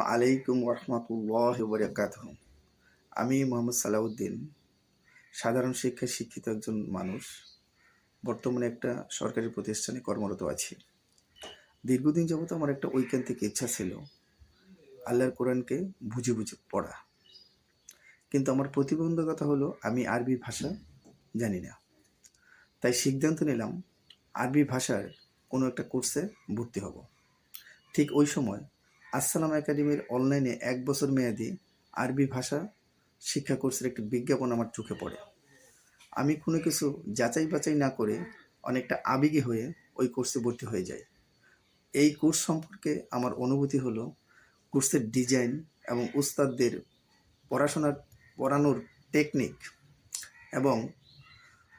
আলাইকুম রহমতুল্লাহ বরকাত আমি মোহাম্মদ সালাউদ্দিন, সাধারণ শিক্ষায় শিক্ষিত একজন মানুষ। বর্তমানে একটা সরকারি প্রতিষ্ঠানে কর্মরত আছি। দীর্ঘদিন যাবত আমার একটা ঐকান্তিক ইচ্ছা ছিল আল্লাহর কোরআনকে বুঝে বুঝে পড়া। কিন্তু আমার প্রতিবন্ধকতা হলো, আমি আরবি ভাষা জানি না। তাই সিদ্ধান্ত নিলাম, আরবি ভাষার কোনো একটা কোর্সে ভর্তি হব। ঠিক ওই সময় আসসালাম একাডেমির অনলাইনে এক বছর মেয়াদি আরবি ভাষা শিক্ষা কোর্সের একটি বিজ্ঞাপন আমার চোখে পড়ে। আমি কোনো কিছু যাচাই বাছাই না করে অনেকটা আবেগী হয়ে ওই কোর্সে ভর্তি হয়ে যাই। এই কোর্স সম্পর্কে আমার অনুভূতি হলো, কোর্সের ডিজাইন এবং উস্তাদদের পড়াশোনার পড়ানোর টেকনিক এবং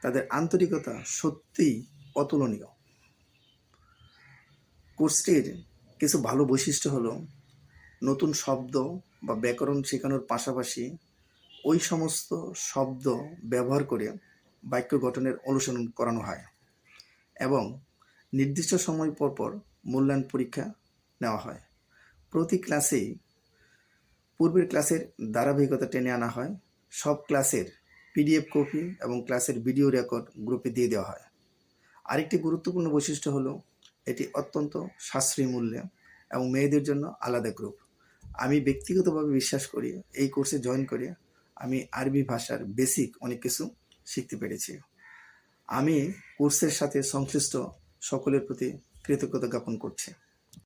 তাদের আন্তরিকতা সত্যিই অতুলনীয়। কোর্সটির কিছু ভালো বৈশিষ্ট্য হলো, নতুন শব্দ বা ব্যাকরণ শেখানোর পাশাপাশি ওই সমস্ত শব্দ ব্যবহার করে বাক্য গঠনের অনুসরণ করানো হয় এবং নির্দিষ্ট সময় পর পর মূল্যায়ন পরীক্ষা নেওয়া হয়। প্রতি ক্লাসেই পূর্বের ক্লাসের ধারাবাহিকতা টেনে আনা হয়। সব ক্লাসের পিডিএফ কপি এবং ক্লাসের ভিডিও রেকর্ড গ্রুপে দিয়ে দেওয়া হয়। আরেকটি গুরুত্বপূর্ণ বৈশিষ্ট্য হলো এটি অত্যন্ত সাশ্রয়ী মূল্যে এবং মেয়েদের জন্য আলাদা গ্রুপ আমি ব্যক্তিগতভাবে বিশ্বাস করি, এই কোর্সে জয়েন করে আমি আরবি ভাষার বেসিক অনেক কিছু শিখতে পেরেছি। আমি কোর্সের সাথে সংশ্লিষ্ট সকলের প্রতি কৃতজ্ঞতা জ্ঞাপন করছি।